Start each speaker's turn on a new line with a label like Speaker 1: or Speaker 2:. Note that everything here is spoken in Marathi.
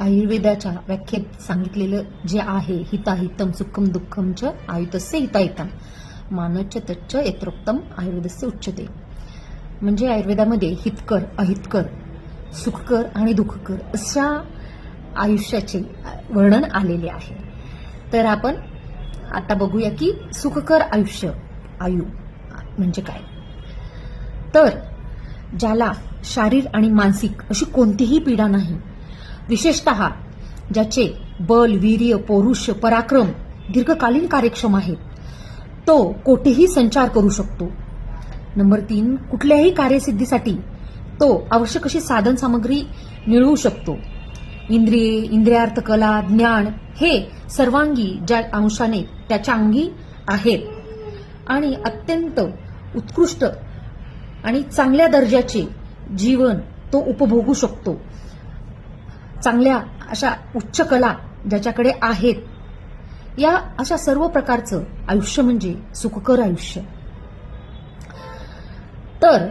Speaker 1: आयुर्वेदाच्या व्याख्येत सांगितलेलं जे आहे हिताहितम सुखम दुःखम च आयुतस्य हिताहितम मानच तच्च यत्रोक्तम आयुर्वेदस्य उच्चते म्हणजे आयुर्वेदामध्ये हितकर अहितकर सुखकर आणि दुःखकर अशा आयुष्याचे वर्णन आलेले आहे. तर आपण आता बघूया की सुखकर आयुष्य आयु म्हणजे काय? तर ज्याला शारीर आणि मानसिक अशी कोणतीही पीडा नाही विशेषत ज्याचे बल वीर्य पौरुष पराक्रम दीर्घकालीन कार्यक्षम आहेत तो कोठेही संचार करू शकतो. नंबर तीन कुठल्याही कार्यसिद्धीसाठी तो आवश्यक अशी साधन सामग्री मिळवू शकतो? इंद्रिये इंद्रियार्थ कला ज्ञान हे सर्वांगी ज्या अंशाने त्याच्या अंगी आहेत आणि अत्यंत उत्कृष्ट आणि चांगल्या दर्जाचे जीवन तो उपभोगू शकतो. चांगल्या अशा उच्च कला ज्याच्याकडे आहेत या अशा सर्व प्रकारचं आयुष्य म्हणजे सुखकर आयुष्य. तर